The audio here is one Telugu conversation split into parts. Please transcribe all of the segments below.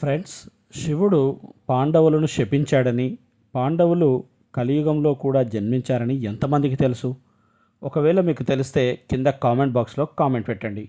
ఫ్రెండ్స్ శివుడు పాండవులను శపించాడని పాండవులు కలియుగంలో కూడా జన్మించారని ఎంతమందికి తెలుసు? ఒకవేళ మీకు తెలిస్తే కింద కామెంట్ బాక్స్లో కామెంట్ పెట్టండి.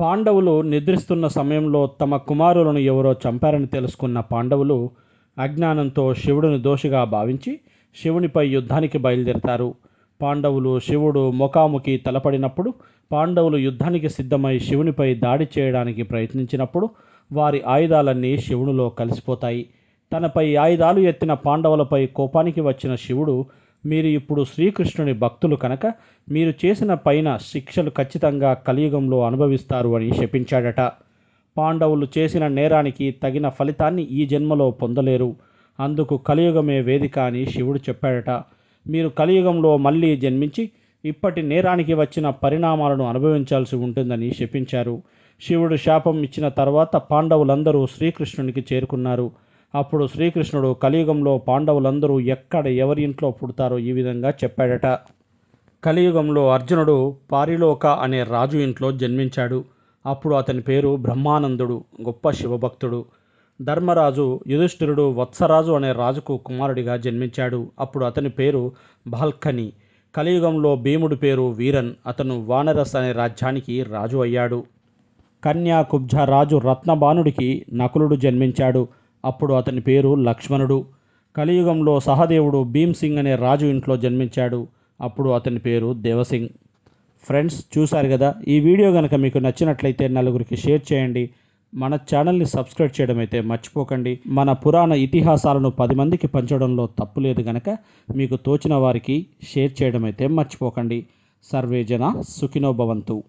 పాండవులు నిద్రిస్తున్న సమయంలో తమ కుమారులను ఎవరో చంపారని తెలుసుకున్న పాండవులు అజ్ఞానంతో శివుడిని దోషిగా భావించి శివునిపై యుద్ధానికి బయలుదేరతారు. పాండవులు శివుడు ముఖాముఖి తలపడినప్పుడు పాండవులు యుద్ధానికి సిద్ధమై శివునిపై దాడి చేయడానికి ప్రయత్నించినప్పుడు వారి ఆయుధాలన్నీ శివునిలో కలిసిపోతాయి. తనపై ఆయుధాలు ఎత్తిన పాండవులపై కోపానికి వచ్చిన శివుడు మీరు ఇప్పుడు శ్రీకృష్ణుని భక్తులు కనుక మీరు చేసిన పైన శిక్షలు ఖచ్చితంగా కలియుగంలో అనుభవిస్తారు అని శపించాడట. పాండవులు చేసిన నేరానికి తగిన ఫలితాన్ని ఈ జన్మలో పొందలేరు. అందుకు కలియుగమే వేదిక అని శివుడు చెప్పాడట. మీరు కలియుగంలో మళ్ళీ జన్మించి ఇప్పటి నేరానికి వచ్చిన పరిణామాలను అనుభవించాల్సి ఉంటుందని శపించారు. శివుడు శాపం ఇచ్చిన తర్వాత పాండవులందరూ శ్రీకృష్ణునికి చేరుకున్నారు. అప్పుడు శ్రీకృష్ణుడు కలియుగంలో పాండవులందరూ ఎక్కడ ఎవరి ఇంట్లో పుడతారో ఈ విధంగా చెప్పాడట. కలియుగంలో అర్జునుడు పారిలోక అనే రాజు ఇంట్లో జన్మించాడు. అప్పుడు అతని పేరు బ్రహ్మానందుడు గొప్ప శివభక్తుడు. ధర్మరాజు యుధిష్ఠిరుడు వత్సరాజు అనే రాజుకు కుమారుడిగా జన్మించాడు. అప్పుడు అతని పేరు బాల్కని. కలియుగంలో భీముడి పేరు వీరన్. అతను వానరస్ అనే రాజ్యానికి రాజు అయ్యాడు. కన్యాకుబ్జ రాజు రత్నబానుడికి నకులుడు జన్మించాడు. అప్పుడు అతని పేరు లక్ష్మణుడు. కలియుగంలో సహదేవుడు భీమ్సింగ్ అనే రాజు ఇంట్లో జన్మించాడు. అప్పుడు అతని పేరు దేవసింగ్. ఫ్రెండ్స్ చూశారు కదా? ఈ వీడియో కనుక మీకు నచ్చినట్లయితే నలుగురికి షేర్ చేయండి. మన ఛానల్ని సబ్స్క్రైబ్ చేయడం అయితే మర్చిపోకండి. మన పురాణ ఇతిహాసాలను పది మందికి పంచడంలో తప్పు లేదు గనక మీకు తోచిన వారికి షేర్ చేయడం అయితే మర్చిపోకండి. సర్వే జన సుఖినో భవంతు.